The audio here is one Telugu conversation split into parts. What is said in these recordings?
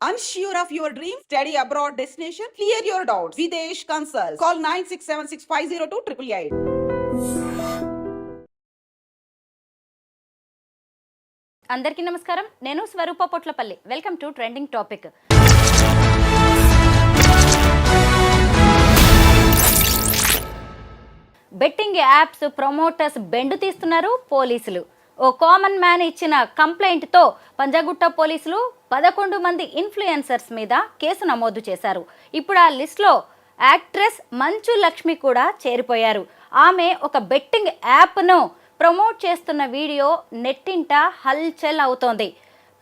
Unsure of your dream, study abroad destination, clear your doubts. Videsh Consult. Call 9676502888. అందరికీ నమస్కారం నేను Swaroopa Potlapalli welcome to trending topic betting apps promoters బెండు తీస్తున్నారు పోలీసులు ఓ కామన్ మ్యాన్ ఇచ్చిన కంప్లైంట్తో పంజాగుట్ట పోలీసులు పదకొండు మంది ఇన్ఫ్లుయెన్సర్స్ మీద కేసు నమోదు చేశారు. ఇప్పుడు ఆ లిస్ట్లో యాక్ట్రెస్ మంచు లక్ష్మి కూడా చేరిపోయారు. ఆమె ఒక బెట్టింగ్ యాప్ను ప్రమోట్ చేస్తున్న వీడియో నెట్టింట హల్చల్ అవుతోంది.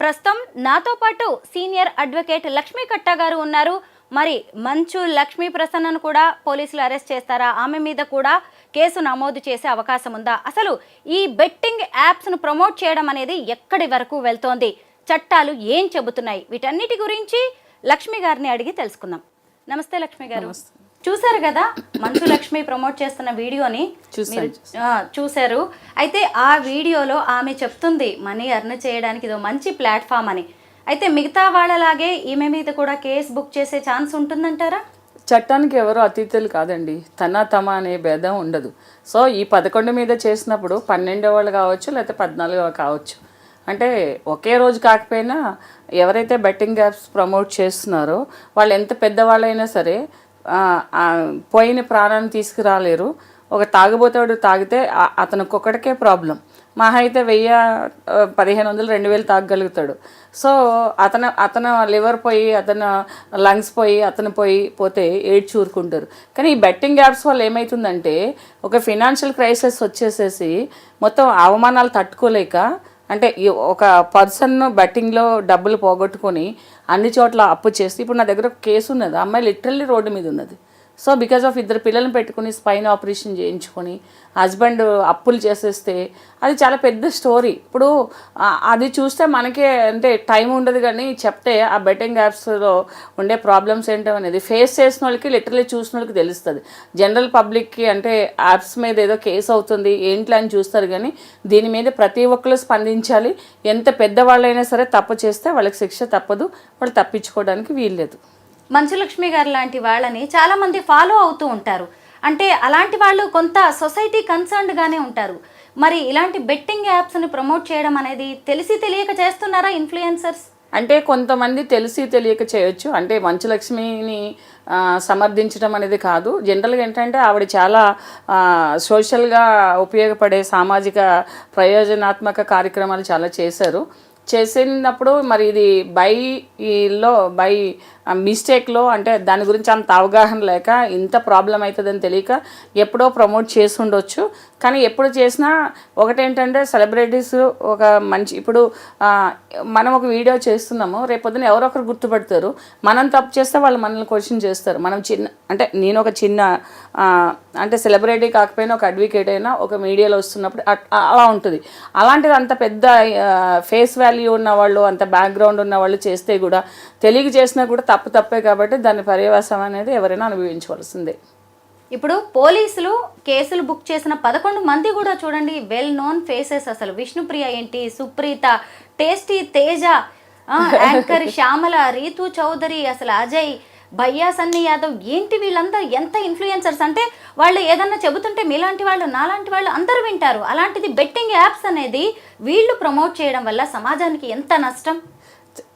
ప్రస్తుతం నాతో పాటు సీనియర్ అడ్వకేట్ లక్ష్మీ కట్టా గారు ఉన్నారు. మరి మంచు లక్ష్మీ ప్రసన్నను కూడా పోలీసులు అరెస్ట్ చేస్తారా? ఆమె మీద కూడా కేసు నమోదు చేసే అవకాశం ఉందా? అసలు ఈ బెట్టింగ్ యాప్స్ను ప్రమోట్ చేయడం అనేది ఎక్కడి వరకు వెళ్తోంది? చట్టాలు ఏం చెబుతున్నాయి? వీటన్నిటి గురించి లక్ష్మి గారిని అడిగి తెలుసుకుందాం. నమస్తే లక్ష్మి గారు. చూశారు కదా మంచు లక్ష్మి ప్రమోట్ చేస్తున్న వీడియోని చూశారు. అయితే ఆ వీడియోలో ఆమె చెప్తుంది మనీ ఎర్న్ చేయడానికి ఇదో మంచి ప్లాట్ఫామ్ అని. అయితే మిగతా వాళ్ళలాగే ఈమె మీద కూడా కేసు బుక్ చేసే ఛాన్స్ ఉంటుందంటారా? చట్టానికి ఎవరు అతీతులు కాదండి. తన తమ అనే భేదం ఉండదు. సో ఈ పదకొండు మీద చేసినప్పుడు పన్నెండో వాళ్ళు కావచ్చు లేకపోతే పద్నాలుగో కావచ్చు. అంటే ఒకే రోజు కాకపోయినా ఎవరైతే బెట్టింగ్ యాప్స్ ప్రమోట్ చేస్తున్నారో వాళ్ళు ఎంత పెద్దవాళ్ళైనా సరే పోయిన ప్రాణాన్ని తీసుకురాలేరు. ఒక తాగుబోతాడు తాగితే అతనికి ఒక్కడికే ప్రాబ్లం. మహా అయితే వెయ్యి పదిహేను వందలు రెండు వేలు తాగగలుగుతాడు. సో అతను అతను లివర్ పోయి అతను లంగ్స్ పోయి అతను పోయి పోతే ఏడ్చి ఊరుకుంటారు. కానీ ఈ బెట్టింగ్ యాప్స్ వల్ల ఏమవుతుందంటే ఒక ఫినాన్షియల్ క్రైసిస్ వచ్చేసేసి మొత్తం అవమానాలు తట్టుకోలేక అంటే ఒక పర్సన్ బెట్టింగ్లో డబ్బులు పోగొట్టుకొని అన్ని చోట్ల అప్పు చేసి ఇప్పుడు నా దగ్గర ఒక కేసు ఉన్నది. ఆ అమ్మాయి లిటరల్లీ రోడ్డు మీద ఉన్నది. సో బికాజ్ ఆఫ్ ఇద్దరు పిల్లల్ని పెట్టుకుని స్పైన్ ఆపరేషన్ చేయించుకొని హస్బెండ్ అప్పులు చేసేస్తే అది చాలా పెద్ద స్టోరీ ఇప్పుడు అది చూస్తే మనకే అంటే టైం ఉండదు కానీ చెప్తే ఆ బెట్టింగ్ యాప్స్లో ఉండే ప్రాబ్లమ్స్ ఏంటో అనేది ఫేస్ చేసిన వాళ్ళకి లిటరలీ చూసిన వాళ్ళకి తెలుస్తుంది. జనరల్ పబ్లిక్కి అంటే యాప్స్ మీద ఏదో కేసు అవుతుంది ఏంట్లా అని చూస్తారు కానీ దీని మీద ప్రతి ఒక్కరు స్పందించాలి. ఎంత పెద్దవాళ్ళైనా సరే తప్పు చేస్తే వాళ్ళకి శిక్ష తప్పదు వాళ్ళు తప్పించుకోవడానికి వీల్లేదు. మంచులక్ష్మి గారు లాంటి వాళ్ళని చాలామంది ఫాలో అవుతూ ఉంటారు. అంటే అలాంటి వాళ్ళు కొంత సొసైటీ కన్సర్న్డ్గానే ఉంటారు. మరి ఇలాంటి బెట్టింగ్ యాప్స్ని ప్రమోట్ చేయడం అనేది తెలిసి తెలియక చేస్తున్నారా ఇన్ఫ్లుయెన్సర్స్ అంటే కొంతమంది తెలిసి తెలియక చేయొచ్చు. అంటే మంచులక్ష్మిని సమర్థించడం అనేది కాదు. జనరల్గా ఏంటంటే ఆవిడ చాలా సోషల్గా ఉపయోగపడే సామాజిక ప్రయోజనాత్మక కార్యక్రమాలు చాలా చేశారు. చేసినప్పుడు మరి ఇది బై ఈలో బై మిస్టేక్లో అంటే దాని గురించి అంత అవగాహన లేక ఇంత ప్రాబ్లం అవుతుందని తెలియక ఎప్పుడో ప్రమోట్ చేసి ఉండొచ్చు. కానీ ఎప్పుడు చేసినా ఒకటేంటంటే సెలబ్రిటీస్ ఒక మంచి ఇప్పుడు మనం ఒక వీడియో చేస్తున్నాము రేపొద్దున ఎవరో ఒకరు గుర్తుపడతారు. మనం తప్పు చేస్తే వాళ్ళు మనల్ని క్వశ్చన్ చేస్తారు. మనం చిన్న అంటే నేను ఒక చిన్న అంటే సెలబ్రిటీ కాకపోయినా ఒక అడ్వకేట్ అయినా ఒక మీడియాలో వస్తున్నప్పుడు అలా ఉంటుంది. అలాంటిది అంత పెద్ద ఫేస్ వాల్యూ ఉన్న వాళ్ళు అంత బ్యాక్గ్రౌండ్ ఉన్న వాళ్ళు చేస్తే కూడా తెలియజేసినా కూడా తప్పు తప్పే కాబట్టి దాని పర్యవసం అనేది ఎవరైనా అనుభవించవలసిందే. ఇప్పుడు పోలీసులు కేసులు బుక్ చేసిన పదకొండు మంది కూడా చూడండి వెల్ నోన్ ఫేసెస్ అసలు. విష్ణుప్రియ ఏంటి సుప్రీత టేస్టీ తేజ యాంకర్ శ్యామల రీతు చౌదరి అసలు అజయ్ భయ్యా సన్నీ యాదవ్ ఏంటి వీళ్ళందరూ ఎంత ఇన్ఫ్లుయెన్సర్స్ అంటే వాళ్ళు ఏదన్నా చెబుతుంటే మీలాంటి వాళ్ళు నాలాంటి వాళ్ళు అందరూ వింటారు. అలాంటిది బెట్టింగ్ యాప్స్ అనేది వీళ్ళు ప్రమోట్ చేయడం వల్ల సమాజానికి ఎంత నష్టం?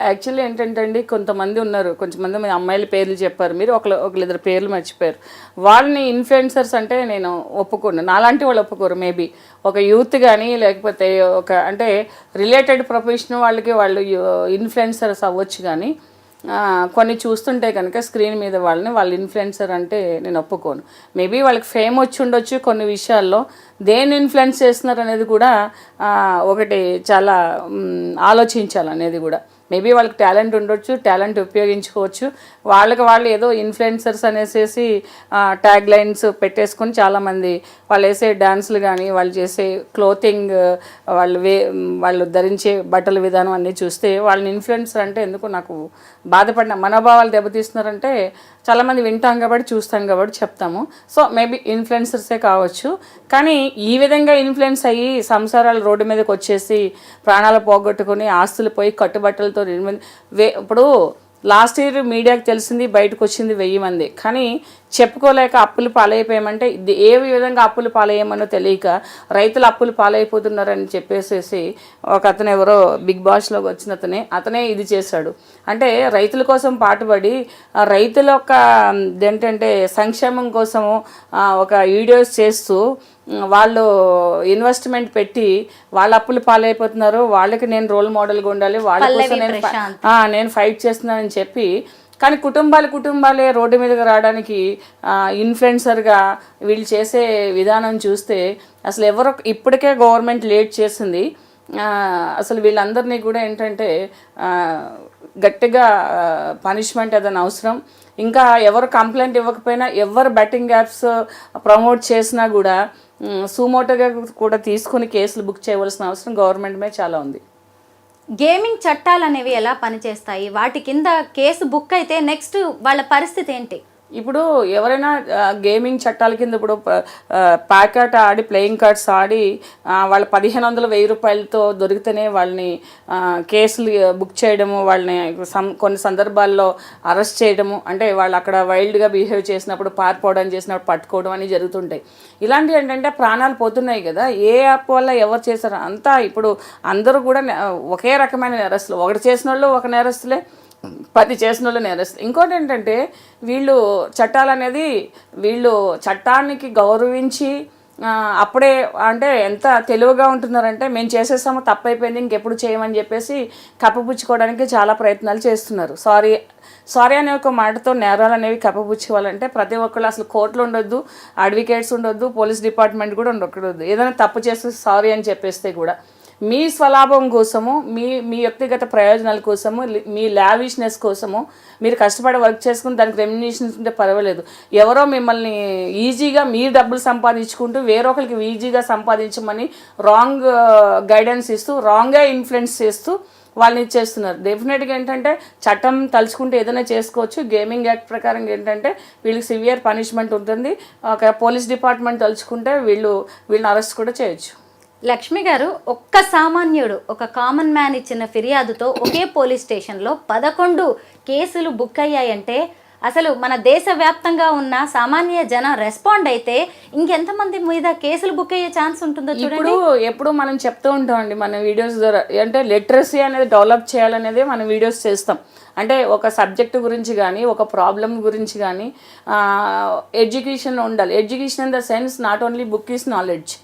యాక్చువల్లీ ఏంటంటే అండి కొంతమంది ఉన్నారు కొంతమంది మీ అమ్మాయిల పేర్లు చెప్పారు మీరు ఒకళ్ళు ఒకళ్ళిద్దరు పేర్లు మర్చిపోయారు. వాళ్ళని ఇన్ఫ్లుయెన్సర్స్ అంటే నేను ఒప్పుకోను నాలాంటి వాళ్ళు ఒప్పుకోరు మేబీ ఒక యూత్ కానీ లేకపోతే ఒక అంటే రిలేటెడ్ ప్రొఫెషన్ వాళ్ళకి వాళ్ళు ఇన్ఫ్లుయెన్సర్స్ అవ్వచ్చు కానీ కొన్ని చూస్తుంటే కనుక స్క్రీన్ మీద వాళ్ళని వాళ్ళు ఇన్ఫ్లుయెన్సర్ అంటే నేను ఒప్పుకోను. మేబీ వాళ్ళకి ఫేమ్ వచ్చి ఉండొచ్చు కొన్ని విషయాల్లో. దేన్ని ఇన్ఫ్లుయెన్స్ చేస్తున్నారు అనేది కూడా ఒకటి చాలా ఆలోచించాలనేది కూడా. మేబీ వాళ్ళకి టాలెంట్ ఉండొచ్చు టాలెంట్ ఉపయోగించుకోవచ్చు. వాళ్ళకి వాళ్ళు ఏదో ఇన్ఫ్లుయెన్సర్స్ అనేసి ట్యాగ్ లైన్స్ పెట్టేసుకొని చాలామంది వాళ్ళు వేసే డ్యాన్సులు కానీ వాళ్ళు చేసే క్లోతింగ్ వాళ్ళు వే వాళ్ళు ధరించే బట్టల విధానం అన్నీ చూస్తే వాళ్ళని ఇన్ఫ్లుయెన్సర్ అంటే ఎందుకు నాకు బాధపడిన మనోభావాలు దెబ్బతీస్తున్నారంటే చాలామంది వింటాం కాబట్టి చూస్తాం కాబట్టి చెప్తాము. సో మేబీ ఇన్ఫ్లుయెన్సర్సే కావచ్చు. కానీ ఈ విధంగా ఇన్ఫ్లుయెన్స్ అయ్యి సంసారాలు రోడ్డు మీదకి వచ్చేసి ప్రాణాలు పోగొట్టుకుని ఆస్తులు పోయి కట్టుబట్టలతో నిర్మి వే ఇప్పుడు లాస్ట్ ఇయర్ మీడియాకి తెలిసింది బయటకు వచ్చింది వెయ్యి మంది. కానీ చెప్పుకోలేక అప్పులు పాలైపోయామంటే ఇది ఏ విధంగా అప్పులు పాలయ్యామనో తెలియక రైతులు అప్పులు పాలైపోతున్నారని చెప్పేసేసి ఒక అతను ఎవరో బిగ్ బాస్లోకి వచ్చిన అతనే అతనే ఇది చేశాడు. అంటే రైతుల కోసం పాటుపడి రైతుల యొక్క ఏంటంటే సంక్షేమం కోసము ఒక వీడియోస్ చేస్తూ వాళ్ళు ఇన్వెస్ట్మెంట్ పెట్టి వాళ్ళ అప్పులు పాలైపోతున్నారు. వాళ్ళకి నేను రోల్ మోడల్గా ఉండాలి. వాళ్ళ కోసం నేను నేను ఫైట్ చేస్తున్నానని చెప్పి కానీ కుటుంబాలు కుటుంబాలే రోడ్డు మీదకి రావడానికి ఇన్ఫ్లుయెన్సర్గా వీళ్ళు చేసే విధానం చూస్తే అసలు ఎవరో ఇప్పటికే గవర్నమెంట్ లేట్ చేసింది. అసలు వీళ్ళందరినీ కూడా ఏంటంటే గట్టిగా పనిష్మెంట్ ఏదైనా అవసరం. ఇంకా ఎవరు కంప్లైంట్ ఇవ్వకపోయినా ఎవరు బెట్టింగ్ యాప్స్ ప్రమోట్ చేసినా కూడా సుమోటోగా కూడా తీసుకుని కేసులు బుక్ చేయవలసిన అవసరం గవర్నమెంట్ మీద చాలా ఉంది. గేమింగ్ చట్టాలు అనేవి ఎలా పనిచేస్తాయి? వాటి కింద కేసు బుక్ అయితే నెక్స్ట్ వాళ్ళ పరిస్థితి ఏంటి? ఇప్పుడు ఎవరైనా గేమింగ్ చట్టాల కింద ఇప్పుడు ప్యాకెట్ ఆడి ప్లేయింగ్ కార్డ్స్ ఆడి వాళ్ళ పదిహేను వందల వెయ్యి రూపాయలతో దొరికితేనే వాళ్ళని కేసులు బుక్ చేయడము వాళ్ళని సం కొన్ని సందర్భాల్లో అరెస్ట్ చేయడము అంటే వాళ్ళు అక్కడ వైల్డ్గా బిహేవ్ చేసినప్పుడు పారిపోవడం చేసినప్పుడు పట్టుకోవడం అని జరుగుతుంటాయి. ఇలాంటివి ఏంటంటే ప్రాణాలు పోతున్నాయి కదా. ఏ యాప్ వల్ల ఎవరు చేశారు? అంతా ఇప్పుడు అందరూ కూడా నే- ఒకే రకమైన నేరస్తులు. ఒకటి చేసిన వాళ్ళు ఒక నేరస్తులే. పది చేసిన వాళ్ళు నేరస్తులు ఇంకోటి ఏంటంటే వీళ్ళు చట్టాలు అనేది వీళ్ళు చట్టానికి గౌరవించి అప్పుడే అంటే ఎంత తెలివిగా ఉంటున్నారంటే మేము చేసేసాము తప్పైపోయింది ఇంకెప్పుడు చేయమని చెప్పేసి కప్పపుచ్చుకోవడానికి చాలా ప్రయత్నాలు చేస్తున్నారు. సారీ సారీ అనే ఒక మాటతో నేరాలు అనేవి కప్పపుచ్చుకోవాలంటే ప్రతి ఒక్కళ్ళు అసలు కోర్టులు ఉండొద్దు అడ్వకేట్స్ ఉండొద్దు పోలీస్ డిపార్ట్మెంట్ కూడా ఉండకూడదు ఏదైనా తప్పు చేస్తే సారీ అని చెప్పేస్తే కూడా. మీ స్వలాభం కోసము మీ మీ వ్యక్తిగత ప్రయోజనాల కోసము మీ లావిష్నెస్ కోసము మీరు కష్టపడి వర్క్ చేసుకుని దానికి రెమ్యునేషన్స్ ఉంటే పర్వాలేదు. ఎవరో మిమ్మల్ని ఈజీగా మీరు డబ్బులు సంపాదించుకుంటూ వేరొకరికి ఈజీగా సంపాదించమని రాంగ్ గైడెన్స్ uh, ఇస్తూ రాంగ్గా ఇన్ఫ్లుయెన్స్ చేస్తూ వాళ్ళని ఇచ్చేస్తున్నారు డెఫినెట్గా ఏంటంటే చట్టం తలుచుకుంటే ఏదైనా చేసుకోవచ్చు. గేమింగ్ యాక్ట్ ప్రకారం ఏంటంటే వీళ్ళకి సివియర్ పనిష్మెంట్ ఉంటుంది. ఒక పోలీస్ డిపార్ట్మెంట్ తలుచుకుంటే వీళ్ళు వీళ్ళని అరెస్ట్ కూడా చేయొచ్చు. లక్ష్మి గారు ఒక్క సామాన్యుడు ఒక కామన్ మ్యాన్ ఇచ్చిన ఫిర్యాదుతో ఒకే పోలీస్ స్టేషన్లో పదకొండు కేసులు బుక్ అయ్యాయంటే అసలు మన దేశవ్యాప్తంగా ఉన్న సామాన్య జనం రెస్పాండ్ అయితే ఇంకెంతమంది మీద కేసులు బుక్ అయ్యే ఛాన్స్ ఉంటుందో చూడండి. ఇప్పుడు ఎప్పుడు మనం చెప్తూ ఉంటామండి మన వీడియోస్ ద్వారా. అంటే లిటరసీ అనేది డెవలప్ చేయాలనేది మనం వీడియోస్ చేస్తాం. అంటే ఒక సబ్జెక్ట్ గురించి కానీ ఒక ప్రాబ్లం గురించి కానీ ఎడ్యుకేషన్ ఉండాలి. Education in the sense not only book is knowledge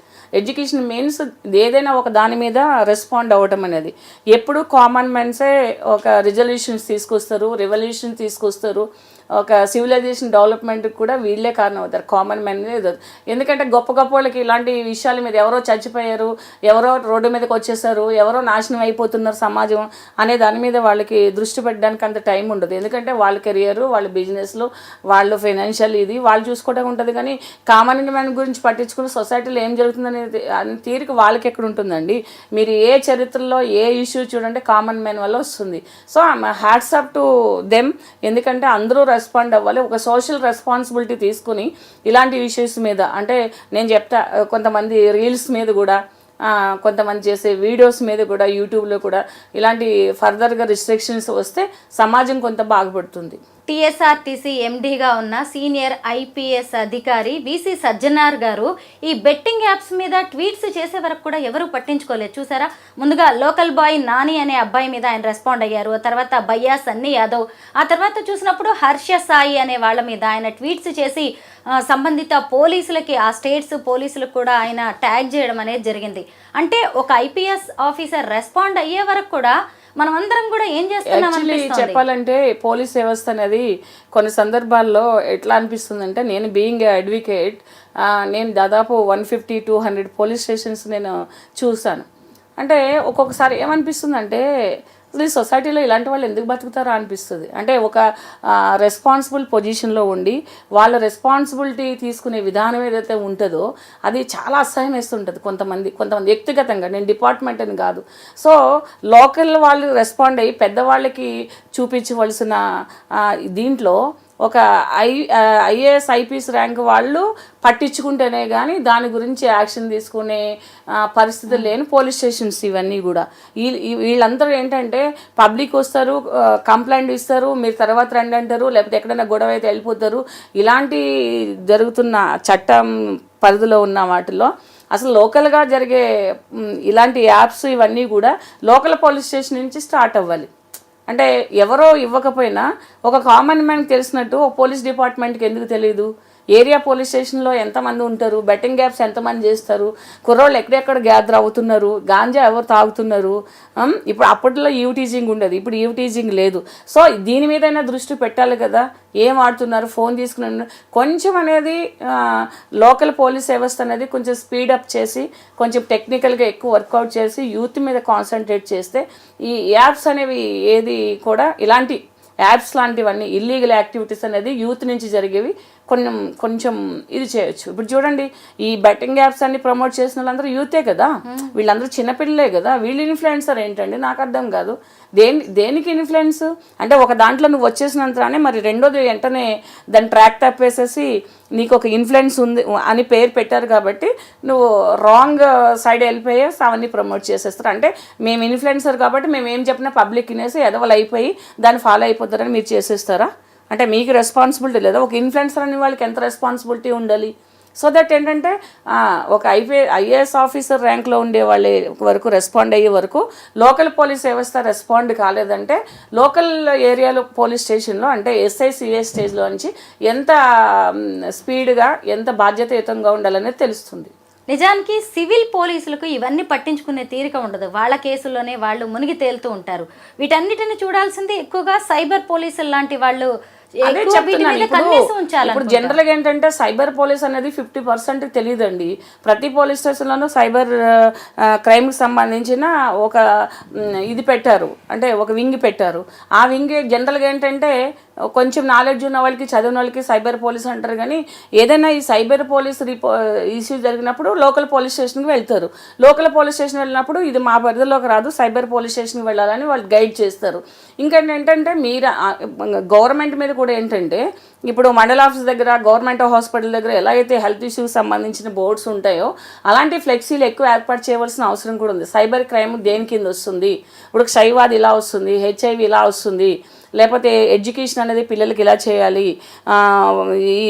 education means ఏదైనా ఒక దాని మీద రెస్పాండ్ అవ్వటం అనేది. ఎప్పుడు కామన్ మెన్సే ఒక రిజల్యూషన్స్ తీసుకొస్తారు రెవల్యూషన్ తీసుకొస్తారు. ఒక సివిలైజేషన్ డెవలప్మెంట్ కూడా వీళ్ళే కారణం అవుతారు. కామన్ అనేది ఎందుకంటే గొప్ప గొప్ప వాళ్ళకి ఇలాంటి విషయాల మీద ఎవరో చచ్చిపోయారు ఎవరో రోడ్డు మీదకి వచ్చేసారు ఎవరో నాశనం అయిపోతున్నారు సమాజం అనే దాని మీద వాళ్ళకి దృష్టి పెట్టడానికి అంత టైం ఉండదు. ఎందుకంటే వాళ్ళ కెరియర్ వాళ్ళ బిజినెస్లు వాళ్ళు ఫైనాన్షియల్ ఇది వాళ్ళు చూసుకోవడం ఉంటుంది. కానీ కామన్ మ్యాన్ గురించి పట్టించుకుని సొసైటీలో ఏం జరుగుతుందనేది అనే తీరిక వాళ్ళకి ఎక్కడ ఉంటుందండి? మీరు ఏ చరిత్రలో ఏ ఇష్యూ చూడండి కామన్ మ్యాన్ వల్ల వస్తుంది. So hats up to them ఎందుకంటే అందరూ రెస్పాండ్ అవ్వాలి ఒక సోషల్ రెస్పాన్సిబిలిటీ తీసుకుని ఇలాంటి ఇష్యూస్ మీద అంటే నేను చెప్తా కొంతమంది రీల్స్ మీద కూడా కొంతమంది చేసే వీడియోస్ మీద కూడా యూట్యూబ్లో కూడా ఇలాంటి ఫర్దర్గా రిస్ట్రిక్షన్స్ వస్తే సమాజం కొంత బాగుపడుతుంది. టీఎస్ఆర్టీసీ ఎండీగా ఉన్న సీనియర్ ఐపీఎస్ అధికారి విసి సజ్జనార్ గారు ఈ బెట్టింగ్ యాప్స్ మీద ట్వీట్స్ చేసే వరకు కూడా ఎవరు పట్టించుకోలేదు. చూసారా? ముందుగా లోకల్ బాయ్ నాని అనే అబ్బాయి మీద ఆయన రెస్పాండ్ అయ్యారు. ఆ తర్వాత బయ్యా సన్నీ యాదవ్. ఆ తర్వాత చూసినప్పుడు హర్ష సాయి అనే వాళ్ళ మీద ఆయన ట్వీట్స్ చేసి సంబంధిత పోలీసులకి ఆ స్టేట్స్ పోలీసులకు కూడా ఆయన ట్యాగ్ చేయడం అనేది జరిగింది. అంటే ఒక ఐపీఎస్ ఆఫీసర్ రెస్పాండ్ అయ్యే వరకు కూడా మనం అందరం కూడా ఏం చేస్తున్నాం అనిపిస్తోంది? చెప్పాలంటే పోలీస్ వ్యవస్థ అనేది కొన్ని సందర్భాల్లో ఎట్లా అనిపిస్తుందంటే నేను బీయింగ్ అడ్వకేట్ నేను దాదాపు one fifty two hundred police stations నేను చూశాను. అంటే ఒక్కొక్కసారి ఏమనిపిస్తుందంటే అసలు ఈ సొసైటీలో ఇలాంటి వాళ్ళు ఎందుకు బతుకుతారా అనిపిస్తుంది. అంటే ఒక రెస్పాన్సిబుల్ పొజిషన్లో ఉండి వాళ్ళ రెస్పాన్సిబిలిటీ తీసుకునే విధానం ఏదైతే ఉంటుందో అది చాలా అసహ్యం వేస్తుంటుంది కొంతమంది కొంతమంది వ్యక్తిగతంగా. నేను డిపార్ట్మెంట్ అని కాదు. సో లోకల్ వాళ్ళు రెస్పాండ్ అయ్యి పెద్దవాళ్ళకి చూపించవలసిన దీంట్లో ఒక ఐ ఐఏఎస్ ఐపీఎస్ ర్యాంక్ వాళ్ళు పట్టించుకుంటేనే కానీ దాని గురించి యాక్షన్ తీసుకునే పరిస్థితులు లేని పోలీస్ స్టేషన్స్ ఇవన్నీ కూడా. వీళ్ళు వీళ్ళందరూ ఏంటంటే పబ్లిక్ వస్తారు కంప్లైంట్ ఇస్తారు మీరు తర్వాత రండి అంటారు లేకపోతే ఎక్కడైనా గొడవ అయితే వెళ్ళిపోతారు. ఇలాంటి జరుగుతున్న చట్టం పరిధిలో ఉన్న వాటిలో అసలు లోకల్గా జరిగే ఇలాంటి యాప్స్ ఇవన్నీ కూడా లోకల్ పోలీస్ స్టేషన్ నుంచి స్టార్ట్ అవ్వాలి. అంటే ఎవరో ఇవ్వకపోయినా ఒక కామన్ మ్యాన్కి తెలిసినట్టు ఒక పోలీస్ డిపార్ట్మెంట్కి ఎందుకు తెలియదు ఏరియా పోలీస్ స్టేషన్లో ఎంతమంది ఉంటారు? బెట్టింగ్ గ్యాప్స్ ఎంతమంది చేస్తారు? కుర్రోళ్ళు ఎక్కడెక్కడ గ్యాదర్ అవుతున్నారు? గాంజా ఎవరు తాగుతున్నారు? ఇప్పుడు అప్పట్లో ఈవ్ టీజింగ్ ఉండదు. ఇప్పుడు ఈవ్ టీజింగ్ లేదు. సో దీని మీదైనా దృష్టి పెట్టాలి కదా? ఏం ఆడుతున్నారు? ఫోన్ తీసుకుని కొంచెం అనేది లోకల్ పోలీస్ వ్యవస్థ అనేది కొంచెం స్పీడప్ చేసి కొంచెం టెక్నికల్గా ఎక్కువ వర్కౌట్ చేసి యూత్ మీద కాన్సన్ట్రేట్ చేస్తే ఈ యాప్స్ అనేవి ఏది కూడా ఇలాంటి యాప్స్ లాంటివన్నీ ఇల్లీగల్ యాక్టివిటీస్ అనేది యూత్ నుంచి జరిగేవి కొంచెం కొంచెం ఇది చేయొచ్చు. ఇప్పుడు చూడండి ఈ బెట్టింగ్ యాప్స్ అన్ని ప్రమోట్ చేసిన వాళ్ళందరూ యూతే కదా. వీళ్ళందరూ చిన్నపిల్లలే కదా. వీళ్ళు ఇన్ఫ్లుయెన్సర్ ఏంటండి? నాకు అర్థం కాదు. దేని దేనికి ఇన్ఫ్లుయెన్స్ అంటే ఒక దాంట్లో నువ్వు వచ్చేసినంతనే మరి రెండోది వెంటనే దాన్ని ట్రాక్ తప్పేసేసి నీకు ఒక ఇన్ఫ్లుయెన్స్ ఉంది అని పేరు పెట్టారు కాబట్టి నువ్వు రాంగ్ సైడ్ వెళ్ళిపోయేసి అవన్నీ ప్రమోట్ చేసేస్తారు. అంటే మేము ఇన్ఫ్లుయెన్సర్ కాబట్టి మేము ఏం చెప్పినా పబ్లిక్ వినేసి ఎదవలు అయిపోయి దాన్ని ఫాలో అయిపోతారని మీరు చేసేస్తారా? అంటే మీకు రెస్పాన్సిబిలిటీ లేదా? ఒక ఇన్ఫ్లుయెన్సర్ అనే వాళ్ళకి ఎంత రెస్పాన్సిబిలిటీ ఉండాలి? సో దట్ ఏంటంటే ఒక ఐపీ ఐఏఎస్ ఆఫీసర్ ర్యాంక్లో ఉండే వాళ్ళ వరకు రెస్పాండ్ అయ్యే వరకు లోకల్ పోలీస్ వ్యవస్థ రెస్పాండ్ కాలేదంటే లోకల్ ఏరియాలో పోలీస్ స్టేషన్లో అంటే ఎస్ఐ సిఎస్ స్టేజ్లో నుంచి ఎంత స్పీడ్గా ఎంత బాధ్యతయుతంగా ఉండాలనేది తెలుస్తుంది. నిజానికి సివిల్ పోలీసులకు ఇవన్నీ పట్టించుకునే తీరిక ఉండదు. వాళ్ళ కేసుల్లోనే వాళ్ళు మునిగి తేలుతూ ఉంటారు. వీటన్నిటిని చూడాల్సింది ఎక్కువగా సైబర్ పోలీసులు లాంటి వాళ్ళు అదే చెప్తున్నాను ఇప్పుడు ఇప్పుడు జనరల్గా ఏంటంటే సైబర్ పోలీస్ అనేది ఫిఫ్టీ పర్సెంట్ తెలియదండి. ప్రతి పోలీస్ స్టేషన్లోనూ సైబర్ క్రైమ్కి సంబంధించిన ఒక ఇది పెట్టారు. అంటే ఒక వింగ్ పెట్టారు. ఆ వింగ్ జనరల్గా ఏంటంటే కొంచెం నాలెడ్జ్ ఉన్న వాళ్ళకి చదివిన వాళ్ళకి సైబర్ పోలీస్ అంటారు కానీ ఏదైనా ఈ సైబర్ పోలీస్ రిపో ఇష్యూ జరిగినప్పుడు లోకల్ పోలీస్ స్టేషన్కి వెళ్తారు. లోకల్ పోలీస్ స్టేషన్ వెళ్ళినప్పుడు ఇది మా పరిధిలోకి రాదు సైబర్ పోలీస్ స్టేషన్కి వెళ్ళాలని వాళ్ళు గైడ్ చేస్తారు. ఇంకా ఏంటంటే మీరు గవర్నమెంట్ మీద కూడా ఏంటంటే ఇప్పుడు మండల ఆఫీస్ దగ్గర గవర్నమెంట్ హాస్పిటల్ దగ్గర ఎలా అయితే హెల్త్ ఇష్యూస్ సంబంధించిన బోర్డ్స్ ఉంటాయో అలాంటి ఫ్లెక్సీలు ఎక్కువ ఏర్పాటు చేయవలసిన అవసరం కూడా ఉంది. సైబర్ క్రైమ్ దేని కింద వస్తుంది? ఇప్పుడు క్షయవాది ఇలా వస్తుంది హెచ్ఐవి ఇలా వస్తుంది. లేకపోతే ఎడ్యుకేషన్ అనేది పిల్లలకి ఇలా చేయాలి? ఈ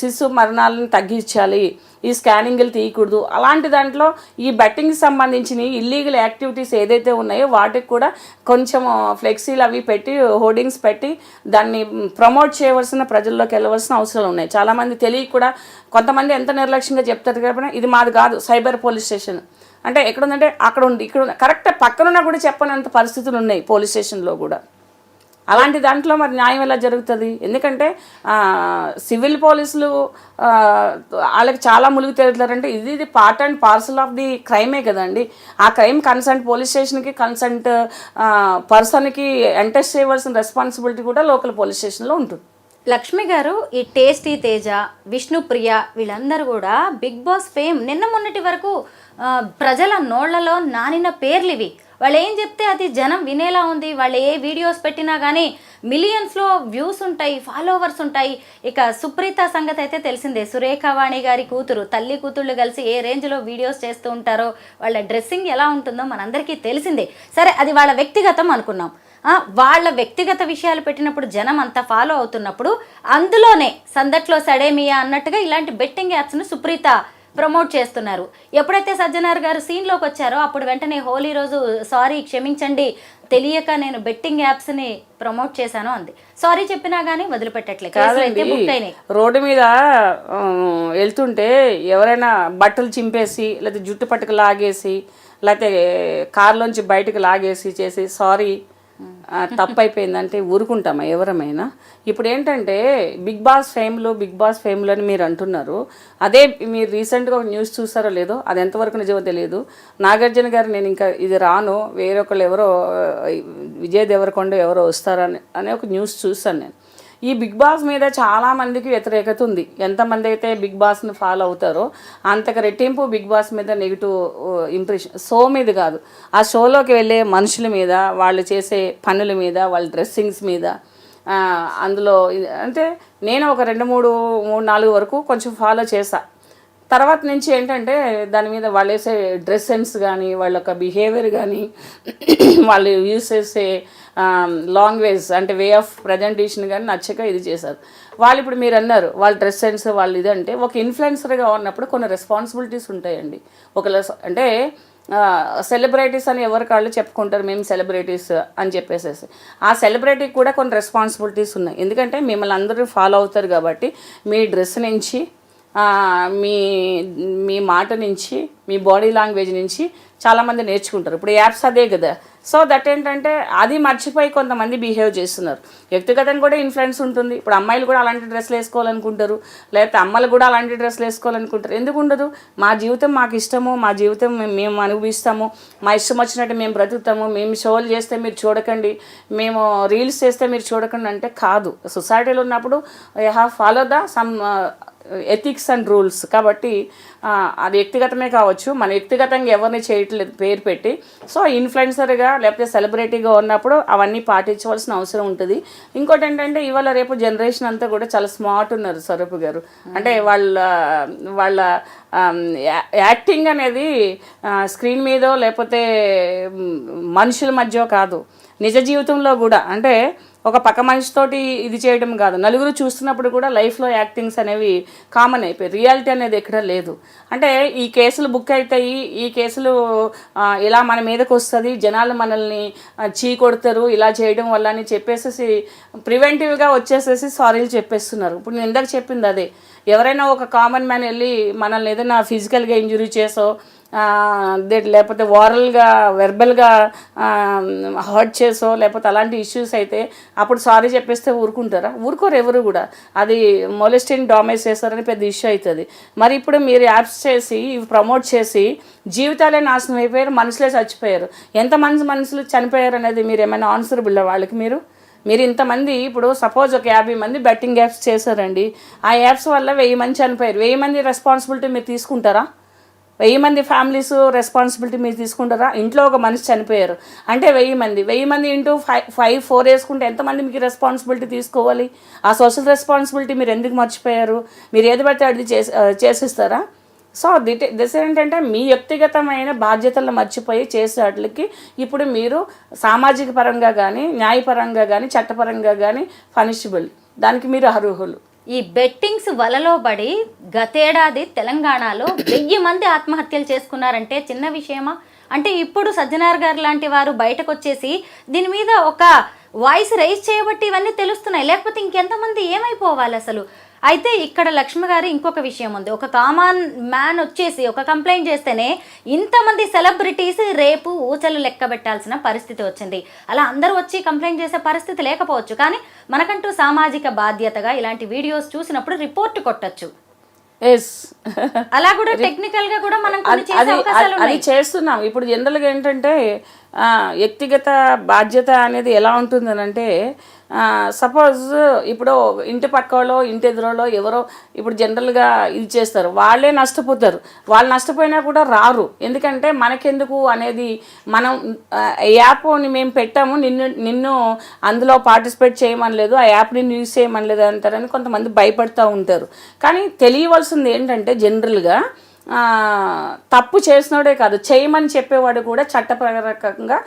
శిశు మరణాలను తగ్గించాలి ఈ స్కానింగ్లు తీయకూడదు. అలాంటి దాంట్లో ఈ బెట్టింగ్కి సంబంధించిన ఇల్లీగల్ యాక్టివిటీస్ ఏదైతే ఉన్నాయో వాటికి కూడా కొంచెం ఫ్లెక్సీలు అవి పెట్టి హోర్డింగ్స్ పెట్టి దాన్ని ప్రమోట్ చేయవలసిన ప్రజల్లోకి వెళ్ళవలసిన అవసరాలు ఉన్నాయి. చాలామంది తెలియక కూడా కొంతమంది ఎంత నిర్లక్ష్యంగా చెప్తారు కాబట్టి ఇది మాది కాదు సైబర్ పోలీస్ స్టేషన్. అంటే ఎక్కడ ఉందంటే అక్కడ ఉంది. ఇక్కడ ఉంది. కరెక్ట్ పక్కనున్నా కూడా చెప్పనంత పరిస్థితులు ఉన్నాయి పోలీస్ స్టేషన్లో కూడా. అలాంటి దాంట్లో మరి న్యాయం ఎలా జరుగుతుంది? ఎందుకంటే సివిల్ పోలీసులు వాళ్ళకి చాలా ములుగు తేలుతారంటే ఇది ఇది part and parcel of the క్రైమే కదండి. ఆ క్రైమ్ కన్సర్న్ పోలీస్ స్టేషన్కి కన్సర్ట్ పర్సన్కి ఎంటెస్ట్ చేయవలసిన రెస్పాన్సిబిలిటీ కూడా లోకల్ పోలీస్ స్టేషన్లో ఉంటుంది. లక్ష్మి గారు ఈ టేస్టీ తేజ విష్ణుప్రియ వీళ్ళందరూ కూడా బిగ్ బాస్ ఫేమ్ నిన్న మొన్నటి వరకు ప్రజల నోళ్ళలో నానిన పేర్లు ఇవి. వాళ్ళు ఏం చెప్తే అది జనం వినేలా ఉంది. వాళ్ళు ఏ వీడియోస్ పెట్టినా కానీ మిలియన్స్లో వ్యూస్ ఉంటాయి ఫాలోవర్స్ ఉంటాయి. ఇక సుప్రీత సంగతి అయితే తెలిసిందే. సురేఖ వాణి గారి కూతురు తల్లి కూతుళ్ళు కలిసి ఏ రేంజ్లో వీడియోస్ చేస్తూ ఉంటారో వాళ్ళ డ్రెస్సింగ్ ఎలా ఉంటుందో మనందరికీ తెలిసిందే. సరే అది వాళ్ళ వ్యక్తిగతం అనుకున్నాం. వాళ్ళ వ్యక్తిగత విషయాలు పెట్టినప్పుడు జనం అంతా ఫాలో అవుతున్నప్పుడు అందులోనే సందట్లో సడేమియా అన్నట్టుగా ఇలాంటి బెట్టింగ్ యాప్స్ను సుప్రీత ప్రమోట్ చేస్తున్నారు. ఎప్పుడైతే సజ్జనార్ గారు సీన్లోకి వచ్చారో అప్పుడు వెంటనే హోలీ రోజు సారీ క్షమించండి తెలియక నేను బెట్టింగ్ యాప్స్ని ప్రమోట్ చేశాను అంది. సారీ చెప్పినా కానీ వదిలిపెట్టట్లే కేసులు అయితే కాదండి బుక్ అయినాయి. రోడ్డు మీద వెళ్తుంటే ఎవరైనా బట్టలు చింపేసి లేకపోతే జుట్టు పట్టుకు లాగేసి లేకపోతే కార్లోంచి బయటకు లాగేసి చేసి సారీ తప్పు అయిపోయిందంటే ఊరుకుంటామా ఎవరమైనా? ఇప్పుడు ఏంటంటే బిగ్ బాస్ ఫేమ్లు బిగ్ బాస్ ఫేమ్లు అని మీరు అంటున్నారు. అదే మీరు రీసెంట్గా ఒక న్యూస్ చూసారో లేదో అది ఎంతవరకు నిజమో తెలియదు నాగార్జున గారు నేను ఇంకా ఇది రాను వేరొకళ్ళు ఎవరో విజయ్ దేవరకొండ ఎవరో వస్తారని అనే ఒక న్యూస్ చూసాను నేను. ఈ బిగ్ బాస్ మీద చాలా మందికి వ్యతిరేకత ఉంది. ఎంతమంది అయితే బిగ్ బాస్ని ఫాలో అవుతారో అంతకు రెట్టింపు బిగ్ బాస్ మీద నెగిటివ్ ఇంప్రెషన్ షో మీద కాదు. ఆ షోలోకి వెళ్ళే మనుషుల మీద వాళ్ళు చేసే పనుల మీద వాళ్ళ డ్రెస్సింగ్స్ మీద అందులో అంటే నేను ఒక రెండు మూడు మూడు నాలుగు వరకు కొంచెం ఫాలో చేశా. తర్వాత నుంచి ఏంటంటే దాని మీద వాళ్ళు వేసే డ్రెస్ సెన్స్ కానీ వాళ్ళ యొక్క బిహేవియర్ కానీ వాళ్ళు యూస్ చేసే Um, లాంగ్వేజ్ అంటే వే ఆఫ్ ప్రజెంటేషన్ కానీ నచ్చక ఇది చేశారు. వాళ్ళు ఇప్పుడు మీరు అన్నారు వాళ్ళ డ్రెస్ సెన్స్ వాళ్ళు ఇది అంటే ఒక ఇన్ఫ్లుయెన్సర్గా ఉన్నప్పుడు కొన్ని రెస్పాన్సిబిలిటీస్ ఉంటాయండి. ఒక అంటే సెలబ్రిటీస్ అని ఎవరి కాళ్ళు చెప్పుకుంటారు మేము సెలబ్రిటీస్ అని చెప్పేసేసి. ఆ సెలబ్రిటీకి కూడా కొన్ని రెస్పాన్సిబిలిటీస్ ఉన్నాయి. ఎందుకంటే మిమ్మల్ని అందరూ ఫాలో అవుతారు కాబట్టి మీ డ్రెస్ నుంచి మీ మీ మాట నుంచి మీ బాడీ లాంగ్వేజ్ నుంచి చాలామంది నేర్చుకుంటారు. ఇప్పుడు యాప్స్ అదే కదా. సో దట్ ఏంటంటే అది మర్చిపోయి కొంతమంది బిహేవ్ చేస్తున్నారు. వ్యక్తిగతంగా కూడా ఇన్ఫ్లుయెన్స్ ఉంటుంది. ఇప్పుడు అమ్మాయిలు కూడా అలాంటి డ్రెస్లు వేసుకోవాలనుకుంటారు. లేకపోతే అమ్మలు కూడా అలాంటి డ్రెస్సులు వేసుకోవాలనుకుంటారు. ఎందుకు ఉండదు? మా జీవితం మాకు ఇష్టము. మా జీవితం మేము- అనుభవిస్తాము. మా ఇష్టం వచ్చినట్టు మేము బ్రతుకుతాము. మేము షోలు చేస్తే మీరు చూడకండి. మేము రీల్స్ చేస్తే మీరు చూడకండి అంటే కాదు. సొసైటీలో ఉన్నప్పుడు I have follow the some ethics and rules కాబట్టి అది వ్యక్తిగతమే కావచ్చు. మన వ్యక్తిగతంగా ఎవరిని చేయట్లేదు పేరు పెట్టి. సో ఇన్ఫ్లుయెన్సర్గా లేకపోతే సెలబ్రిటీగా ఉన్నప్పుడు అవన్నీ పాటించవలసిన అవసరం ఉంటుంది. ఇంకోటి ఏంటంటే ఇవాళ రేపు జనరేషన్ అంతా కూడా చాలా స్మార్ట్ ఉన్నారు స్వరూప్ గారు. అంటే వాళ్ళ వాళ్ళ యాక్టింగ్ అనేది స్క్రీన్ మీదో లేకపోతే మనుషుల మధ్య కాదు. నిజ జీవితంలో కూడా. అంటే ఒక పక్క మనిషితోటి ఇది చేయడం కాదు. నలుగురు చూస్తున్నప్పుడు కూడా లైఫ్లో యాక్టింగ్స్ అనేవి కామన్ అయిపోయి రియాలిటీ అనేది ఎక్కడ లేదు. అంటే ఈ కేసులు బుక్ అవుతాయి ఈ కేసులు ఇలా మన మీదకు వస్తుంది. జనాలు మనల్ని చీ కొడతారు. ఇలా చేయడం వల్ల అని చెప్పేసేసి ప్రివెంటివ్గా వచ్చేసేసి సారీలు చెప్పేస్తున్నారు. ఇప్పుడు నేను ఇందాక చెప్పింది అదే. ఎవరైనా ఒక కామన్ మ్యాన్ వెళ్ళి మనల్ని ఏదైనా ఫిజికల్గా ఇంజురీ చేసో లేకపోతే ఓరల్గా వెర్బల్గా హర్ట్ చేసో లేకపోతే అలాంటి ఇష్యూస్ అయితే అప్పుడు సారీ చెప్పేస్తే ఊరుకుంటారా? ఊరుకోరు ఎవరు కూడా. అది మొలెస్టిన్ డామేజ్ చేస్తారని పెద్ద ఇష్యూ అవుతుంది మరి ఇప్పుడు మీరు యాప్స్ చేసి ఇవి ప్రమోట్ చేసి జీవితాలే నాశనం అయిపోయారు మనుషులే చచ్చిపోయారు. ఎంతమంది మనుషులు చనిపోయారు అనేది మీరు ఏమైనా ఆన్సరబుల్ వాళ్ళకి మీరు? మీరు ఇంతమంది ఇప్పుడు సపోజ్ ఒక యాభై మంది బెట్టింగ్ యాప్స్ చేశారండి ఆ యాప్స్ వల్ల వెయ్యి మంది చనిపోయారు. వెయ్యి మంది రెస్పాన్సిబిలిటీ మీరు తీసుకుంటారా? వెయ్యి మంది ఫ్యామిలీస్ రెస్పాన్సిబిలిటీ మీరు తీసుకుంటారా? ఇంట్లో ఒక మనిషి చనిపోయారు. అంటే వెయ్యి మంది. వెయ్యి మంది ఇంటూ ఫైవ్ ఫైవ్ ఫోర్ వేసుకుంటే ఎంతమంది మీకు రెస్పాన్సిబిలిటీ తీసుకోవాలి? ఆ సోషల్ రెస్పాన్సిబిలిటీ మీరు ఎందుకు మర్చిపోయారు? మీరు ఏది పడితే అది చేసి చేసిస్తారా? సో దిట్ ఏంటంటే మీ వ్యక్తిగతమైన బాధ్యతలను మర్చిపోయి చేసే వాటికి ఇప్పుడు మీరు సామాజిక పరంగా కానీ న్యాయపరంగా కానీ చట్టపరంగా కానీ పనిషబుల్ దానికి మీరు అర్హులు. ఈ బెట్టింగ్స్ వలలో పడి గతేడాది తెలంగాణలో వెయ్యి మంది ఆత్మహత్యలు చేసుకున్నారంటే చిన్న విషయమా? అంటే ఇప్పుడు సజ్జనార్ గారు లాంటి వారు బయటకు వచ్చేసి దీని మీద ఒక వాయిస్ రైజ్ చేయబట్టి ఇవన్నీ తెలుస్తున్నాయి. లేకపోతే ఇంకెంతమంది ఏమైపోవాలి అసలు? అయితే ఇక్కడ లక్ష్మి గారి ఇంకొక విషయం ఉంది. ఒక కామన్ మ్యాన్ వచ్చేసి ఒక కంప్లైంట్ చేస్తేనే ఇంతమంది సెలబ్రిటీస్ రేపు ఊచలు లెక్క పెట్టాల్సిన పరిస్థితి వచ్చింది. అలా అందరూ వచ్చి కంప్లైంట్ చేసే పరిస్థితి లేకపోవచ్చు. కానీ మనకంటూ సామాజిక బాధ్యతగా ఇలాంటి వీడియోస్ చూసినప్పుడు రిపోర్ట్ కొట్టచ్చు. అలా కూడా టెక్నికల్గా కూడా మనం అది చేస్తున్నాం. ఇప్పుడు జనరల్గా ఏంటంటే ఆ, వ్యక్తిగత బాధ్యత అనేది ఎలా ఉంటుందనంటే సపోజ్ ఇప్పుడు ఇంటి పక్కలో ఇంటి ఎదురులో ఎవరో ఇప్పుడు జనరల్గా ఇది చేస్తారు. వాళ్ళే నష్టపోతారు. వాళ్ళు నష్టపోయినా కూడా రారు. ఎందుకంటే మనకెందుకు అనేది మనం యాప్ని మేము పెట్టాము. నిన్ను నిన్ను అందులో పార్టిసిపేట్ చేయమనలేదు ఆ యాప్ని యూజ్ చేయమనలేదు అంటారని కొంతమంది భయపడుతూ ఉంటారు. కానీ తెలియవలసింది ఏంటంటే జనరల్గా తప్పు చేసినోడే కాదు. చేయమని చెప్పేవాడు కూడా చట్టప్రకారంగా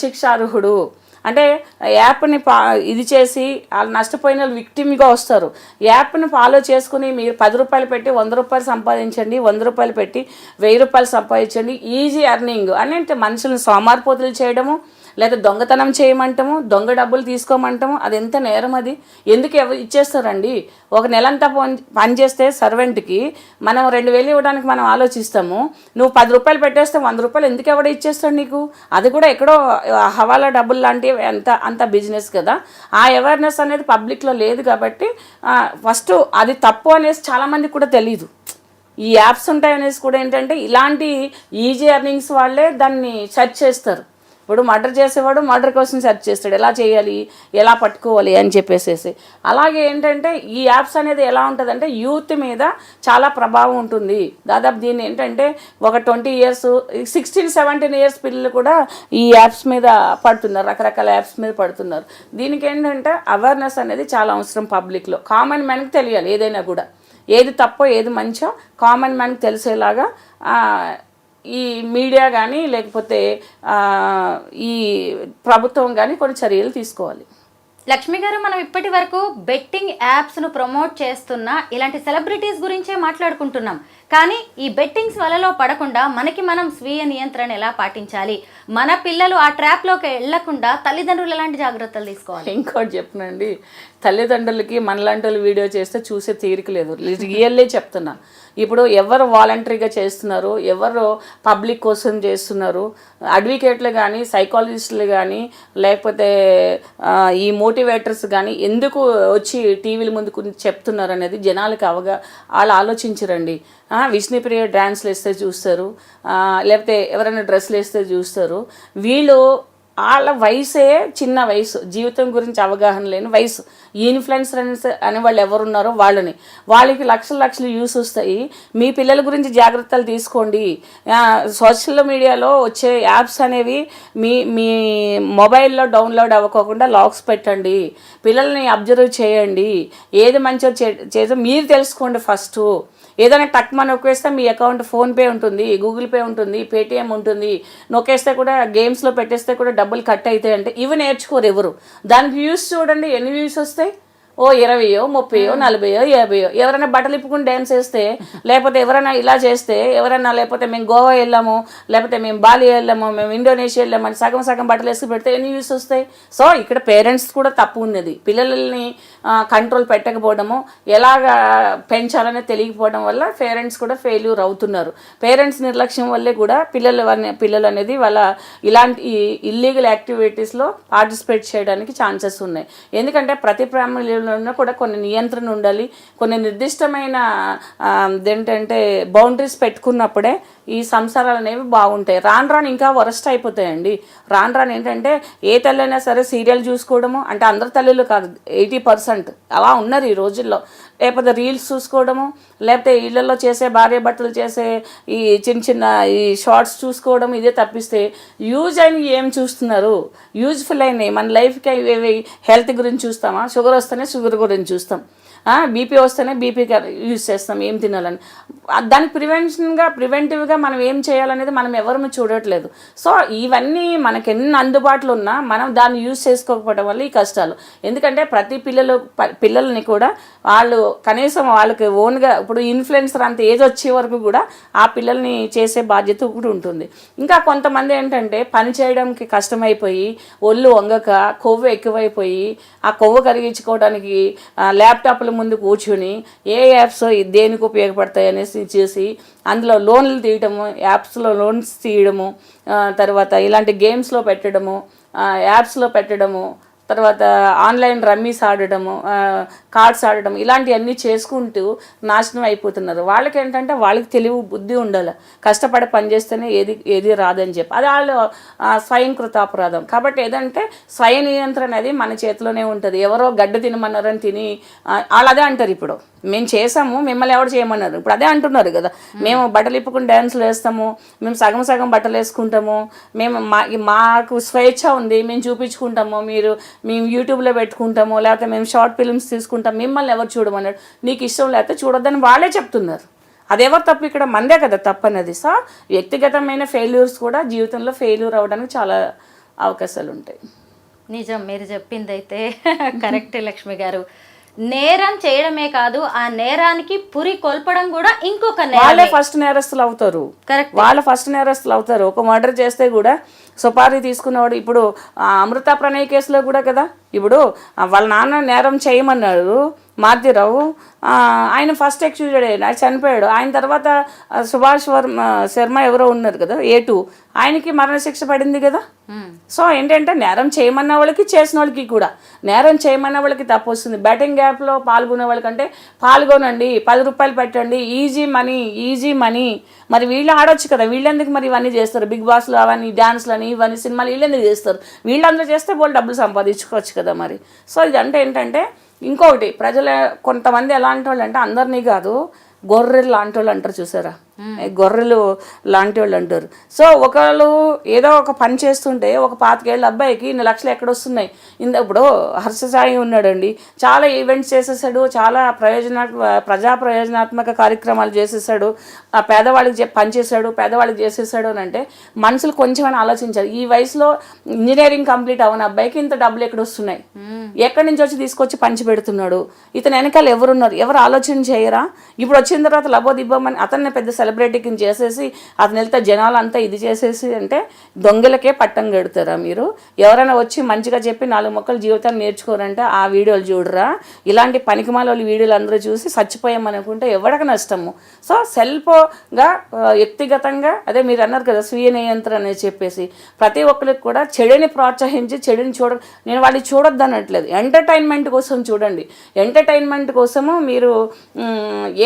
శిక్షార్హుడు. అంటే యాప్ని పా ఇది చేసి వాళ్ళు నష్టపోయిన వాళ్ళు విక్టిమ్గా వస్తారు. యాప్ని ఫాలో చేసుకుని మీరు పది రూపాయలు పెట్టి వంద రూపాయలు సంపాదించండి వంద రూపాయలు పెట్టి వెయ్యి రూపాయలు సంపాదించండి ఈజీ అర్నింగ్ అని అంటే మనుషులను సోమారిపోతులు చేయడము లేదా దొంగతనం చేయమంటాము దొంగ డబ్బులు తీసుకోమంటాము అది ఎంత నేరం అది? ఎందుకు ఇచ్చేస్తారండి? ఒక నెలంతా పని పని చేస్తే సర్వెంట్కి మనం రెండు వేలు ఇవ్వడానికి మనం ఆలోచిస్తాము. నువ్వు పది రూపాయలు పెట్టేస్తే వంద రూపాయలు ఎందుకు ఎవడ ఇచ్చేస్తాడు నీకు? అది కూడా ఎక్కడో హవాలా డబ్బులు లాంటివి అంత అంత బిజినెస్ కదా. ఆ అవేర్నెస్ అనేది పబ్లిక్లో లేదు కాబట్టి ఫస్ట్ అది తప్పు అనేసి చాలామందికి కూడా తెలియదు ఈ యాప్స్ ఉంటాయనేసి కూడా ఏంటంటే ఇలాంటి ఈజీ ఎర్నింగ్స్ వాళ్ళే దాన్ని సెర్చ్ చేస్తారు. ఇప్పుడు మర్డర్ చేసేవాడు మర్డర్ కోసం సెర్చ్ చేస్తాడు. ఎలా చేయాలి? ఎలా పట్టుకోవాలి? అని చెప్పేసేసి. అలాగే ఏంటంటే ఈ యాప్స్ అనేది ఎలా ఉంటుందంటే యూత్ మీద చాలా ప్రభావం ఉంటుంది. దాదాపు దీన్ని ఏంటంటే ఒక twenty years sixteen seventeen years పిల్లలు కూడా ఈ యాప్స్ మీద పడుతున్నారు. రకరకాల యాప్స్ మీద పడుతున్నారు. దీనికి ఏంటంటే అవేర్నెస్ అనేది చాలా అవసరం పబ్లిక్లో. కామన్ మ్యాన్కి తెలియాలి ఏదైనా కూడా. ఏది తప్పో ఏది మంచో కామన్ మ్యాన్కి తెలిసేలాగా ఈ మీడియా కానీ లేకపోతే ఈ ప్రభుత్వం కానీ కొన్ని చర్యలు తీసుకోవాలి. లక్ష్మి గారు మనం ఇప్పటి వరకు బెట్టింగ్ యాప్స్ను ప్రమోట్ చేస్తున్న ఇలాంటి సెలబ్రిటీస్ గురించే మాట్లాడుకుంటున్నాం. కానీ ఈ బెట్టింగ్స్ వలలో పడకుండా మనకి మనం స్వీయ నియంత్రణ ఎలా పాటించాలి? మన పిల్లలు ఆ ట్రాప్లోకి వెళ్ళకుండా తల్లిదండ్రులు ఎలాంటి జాగ్రత్తలు తీసుకోవాలి? ఇంకోటి చెప్పనండి. తల్లిదండ్రులకి మనలాంటి వాళ్ళు వీడియో చేస్తే చూసే తీరిక లేదు. రియల్లే చెప్తున్నా. ఇప్పుడు ఎవరు వాలంటరీగా చేస్తున్నారు? ఎవరు పబ్లిక్ కోసం చేస్తున్నారు? అడ్వకేట్లు కానీ సైకాలజిస్టులు కానీ లేకపోతే ఈ మోటివేటర్స్ కానీ ఎందుకు వచ్చి టీవీల ముందు చెప్తున్నారు అనేది జనాలకు అవగా వాళ్ళు ఆలోచించరండి. విష్ణుప్రియ డ్యాన్స్లు వేస్తే చూస్తారు. లేకపోతే ఎవరైనా డ్రెస్సులు వేస్తే చూస్తారు. వీళ్ళు వాళ్ళ వయసే చిన్న వయసు. జీవితం గురించి అవగాహన లేని వయసు. ఈ ఇన్ఫ్లుయెన్సర్స్ అనే వాళ్ళు ఎవరున్నారో వాళ్ళని. వాళ్ళకి లక్షల లక్షలు యూస్ వస్తాయి. మీ పిల్లల గురించి జాగ్రత్తలు తీసుకోండి. సోషల్ మీడియాలో వచ్చే యాప్స్ అనేవి మీ మీ మొబైల్లో డౌన్లోడ్ అవ్వకోకుండా లాక్స్ పెట్టండి. పిల్లల్ని అబ్జర్వ్ చేయండి. ఏది మంచిగా చే- చేదో మీరు తెలుసుకోండి ఫస్ట్. ఏదైనా టక్ మన నొక్కేస్తే మీ అకౌంట్ ఫోన్పే ఉంటుంది గూగుల్ పే ఉంటుంది పేటిఎం ఉంటుంది. నొక్కేస్తే కూడా గేమ్స్లో పెట్టేస్తే కూడా డబ్బులు కట్ అవుతాయి అంటే ఇవి నేర్చుకోరు ఎవరు. దానికి వ్యూస్ చూడండి ఎన్ని వ్యూస్ వస్తాయి? ఓ ఇరవయో ముప్పయో నలభయో యాభైయో. ఎవరైనా బట్టలు ఇప్పుకుని డ్యాన్స్ చేస్తే లేకపోతే ఎవరైనా ఇలా చేస్తే ఎవరైనా లేకపోతే మేము గోవా వెళ్ళాము లేకపోతే మేము బాలి వెళ్ళాము మేము ఇండోనేషియా వెళ్ళాము సగం సగం బట్టలు వేసుకు పెడితే ఎన్ని వ్యూస్ వస్తాయి? సో ఇక్కడ పేరెంట్స్ కూడా తప్పు ఉన్నది. పిల్లల్ని కంట్రోల్ పెట్టకపోవడము ఎలాగా పెంచాలనే తెలియకపోవడం వల్ల పేరెంట్స్ కూడా ఫెయిల్యూర్ అవుతున్నారు. పేరెంట్స్ నిర్లక్ష్యం వల్లే కూడా పిల్లలు అనే- పిల్లలు అనేది వాళ్ళ ఇలాంటి ఇల్లీగల్ యాక్టివిటీస్లో పార్టిసిపేట్ చేయడానికి ఛాన్సెస్ ఉన్నాయి. ఎందుకంటే ప్రతి ఫ్యామిలీలోనూ కూడా కొన్ని నియంత్రణ ఉండాలి. కొన్ని నిర్దిష్టమైన ఏంటంటే బౌండరీస్ పెట్టుకున్నప్పుడే ఈ సంసారాలు అనేవి బాగుంటాయి. రాను రాను ఇంకా వరస్ట్ అయిపోతాయండి. రాను రాను ఏంటంటే ఏ తల్లైనా సరే సీరియల్ చూసుకోవడము అంటే అందరి తల్లులు కాదు ఎయిటీ పర్సెంట్ అలా ఉన్నారు ఈ రోజుల్లో. లేకపోతే రీల్స్ చూసుకోవడము లేకపోతే ఇళ్ళలో చేసే భార్య భర్తలు చేసే ఈ చిన్న చిన్న ఈ షార్ట్స్ చూసుకోవడం ఇదే తప్పిస్తే యూజ్ అయిన ఏం చూస్తున్నారు? యూజ్ఫుల్ అయినాయి మన లైఫ్కి హెల్త్ గురించి చూస్తామా? షుగర్ వస్తేనే షుగర్ గురించి చూస్తాం. బీపీ వస్తేనే బీపీ యూజ్ చేస్తాం ఏం తినాలని. దానికి ప్రివెన్షన్గా ప్రివెంటివ్గా మనం ఏం చేయాలనేది మనం ఎవరిని చూడట్లేదు. సో ఇవన్నీ మనకి ఎన్ని అందుబాటులో ఉన్నా మనం దాన్ని యూజ్ చేసుకోకపోవడం వల్ల ఈ కష్టాలు. ఎందుకంటే ప్రతి పిల్లలు ప- పిల్లల్ని కూడా వాళ్ళు కనీసం వాళ్ళకి ఓన్గా ఇప్పుడు ఇన్ఫ్లుయెన్సర్ అంత ఏజ్ వచ్చే వరకు కూడా ఆ పిల్లల్ని చేసే బాధ్యత కూడా ఉంటుంది. ఇంకా కొంతమంది ఏంటంటే పని చేయడానికి కష్టమైపోయి ఒళ్ళు వంగక కొవ్వు ఎక్కువైపోయి ఆ కొవ్వు కరిగించుకోవడానికి ల్యాప్టాప్లు ముందు కూర్చుని ఏ యాప్స్ దేనికి ఉపయోగపడతాయి అనేసి చేసి అందులో లోన్లు తీయడము యాప్స్లో లోన్స్ తీయడము తర్వాత ఇలాంటి గేమ్స్లో పెట్టడము యాప్స్లో పెట్టడము తర్వాత ఆన్లైన్ రమ్మీస్ ఆడడము ఆ, కార్డ్స్ ఆడడం ఇలాంటివన్నీ చేసుకుంటూ నాశనం అయిపోతున్నారు. వాళ్ళకి ఏంటంటే వాళ్ళకి తెలివి బుద్ధి ఉండాలి. కష్టపడి పని చేస్తేనే ఏది ఏది రాదని చెప్పి. అది వాళ్ళు ఆ, స్వయంకృత అపరాధం కాబట్టి ఏదంటే స్వయ నియంత్రణ అనేది మన చేతిలోనే ఉంటుంది. ఎవరో గడ్డ తినమన్నారని తిని వాళ్ళు అదే అంటారు ఇప్పుడు. మేము చేసాము మిమ్మల్ని ఎవరు చేయమన్నారు? ఇప్పుడు అదే అంటున్నారు కదా. మేము. బట్టలు ఇప్పుకుని డ్యాన్సులు వేస్తాము మేము సగం సగం బట్టలు వేసుకుంటాము మేము మా మాకు స్వేచ్ఛ ఉంది మేము చూపించుకుంటాము మీరు మేము యూట్యూబ్లో పెట్టుకుంటాము లేకపోతే మేము షార్ట్ ఫిల్మ్స్ తీసుకుంటాం మిమ్మల్ని ఎవరు చూడమన్నాడు నీకు ఇష్టం లేకపోతే చూడొద్దని వాళ్ళే చెప్తున్నారు. అదెవరు తప్పు ఇక్కడ మందే కదా తప్పనేది. సో వ్యక్తిగతమైన ఫెయిల్యూర్స్ కూడా జీవితంలో ఫెయిల్యూర్ అవ్వడానికి చాలా అవకాశాలు ఉంటాయి. నిజం మీరు చెప్పిందైతే కరెక్ట్ లక్ష్మి గారు. నేరం చేయడమే కాదు ఆ నేరానికి పురి కొల్పడం కూడా ఇంకొక వాళ్ళే ఫస్ట్ నేరస్తులు అవుతారు. కరెక్ట్. వాళ్ళ ఫస్ట్ నేరస్తులు అవుతారు. ఒక మర్డర్ చేస్తే కూడా సుపారీ తీసుకున్నవాడు ఇప్పుడు అమృత ప్రణయ్ కేసులో కూడా కదా? ఇప్పుడు వాళ్ళ నాన్న నేరం చేయమన్నాడు మారుతిరావు ఆ, ఆయన ఫస్ట్ ఎక్స్క్యూజెడ్ ఆయన చనిపోయాడు. ఆయన తర్వాత సుభాష్ వర్మ శర్మ ఎవరో ఉన్నారు కదా ఏ టూ ఆయనకి మరణశిక్ష పడింది కదా? సో ఏంటంటే నేరం చేయమన్న వాళ్ళకి చేసిన వాళ్ళకి కూడా. నేరం చేయమన్న వాళ్ళకి తప్పు వస్తుంది. బ్యాటింగ్ గ్యాప్లో పాల్గొనే వాళ్ళకంటే పాల్గొనండి పది రూపాయలు పెట్టండి ఈజీ మనీ ఈజీ మనీ మరి వీళ్ళు ఆడొచ్చు కదా వీళ్ళెందుకు మరి ఇవన్నీ చేస్తారు? బిగ్ బాస్లు అవన్నీ డ్యాన్స్లు అని ఇవన్నీ సినిమాలు వీళ్ళెందుకు చేస్తారు? వీళ్ళందరూ చేస్తే వాళ్ళు డబ్బులు సంపాదించుకోవచ్చు కదా మరి. సో ఇదంటే ఏంటంటే ఇంకొకటి ప్రజల కొంతమంది ఎలాంటి వాళ్ళు అంటే అందరినీ కాదు గొర్రెలు లాంటి వాళ్ళు అంటారు చూసారా? గొర్రెలు లాంటి వాళ్ళు అంటారు. సో ఒకళ్ళు ఏదో ఒక పని చేస్తుంటే ఒక పాతికేళ్ళ అబ్బాయికి ఇన్ని లక్షలు ఎక్కడ వస్తున్నాయి ఇంత ఇప్పుడు హర్ష సాయి ఉన్నాడండి. చాలా ఈవెంట్స్ చేసేసాడు. చాలా ప్రయోజన ప్రజా ప్రయోజనాత్మక కార్యక్రమాలు చేసేసాడు. ఆ పేదవాళ్ళకి చెప్ పని చేశాడు పేదవాళ్ళకి చేసేసాడు అని అంటే మనుషులు కొంచెమైనా ఆలోచించారు ఈ వయసులో ఇంజనీరింగ్ కంప్లీట్ అవ్వని అబ్బాయికి ఇంత డబ్బులు ఎక్కడ వస్తున్నాయి ఎక్కడి నుంచి వచ్చి తీసుకొచ్చి పంచి పెడుతున్నాడు? ఇతను వెనకాల ఎవరున్నారు? ఎవరు ఆలోచన చేయరా? ఇప్పుడు వచ్చిన తర్వాత లబోదిబ్బమని అతన్ని పెద్ద సెలబ్రిటీకి చేసేసి అతను వెళ్తే జనాలంతా ఇది చేసేసి అంటే దొంగలకే పట్టం కడతారా మీరు? ఎవరైనా వచ్చి మంచిగా చెప్పి నాలుగు మొక్కలు జీవితాన్ని నేర్చుకోరంటే ఆ వీడియోలు చూడరా? ఇలాంటి పనికిమాల వాళ్ళ వీడియోలు అందరూ చూసి చచ్చిపోయామనుకుంటే ఎవరికి నష్టము? సో సెల్ఫ్గా వ్యక్తిగతంగా అదే మీరు అన్నారు కదా స్వీయ నియంత్రణ అని చెప్పేసి ప్రతి ఒక్కరికి కూడా చెడుని ప్రోత్సహించి చెడుని చూడ నేను వాడిని చూడొద్దు అనట్లేదు. ఎంటర్టైన్మెంట్ కోసం చూడండి. ఎంటర్టైన్మెంట్ కోసము మీరు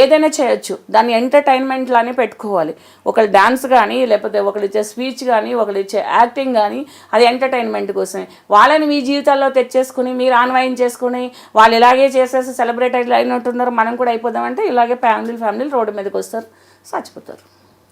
ఏదైనా చేయొచ్చు. దాన్ని ఎంటర్టైన్మెంట్ లానే పెట్టుకోవాలి. ఒకళ్ళు డాన్స్ కానీ లేకపోతే ఒకళ్ళు ఇచ్చే స్పీచ్ కానీ ఒకళ్ళు ఇచ్చే యాక్టింగ్ కానీ అది ఎంటర్టైన్మెంట్ కోసమే. వాళ్ళని మీ జీవితాల్లో తెచ్చేసుకుని మీరు ఆన్వయం చేసుకుని వాళ్ళు ఇలాగే చేసేసి సెలబ్రేట్ అయినట్టున్నారు మనం కూడా అయిపోదామంటే ఇలాగే ఫ్యామిలీ ఫ్యామిలీలు రోడ్డు మీదకి వస్తారు. చచ్చిపోతారు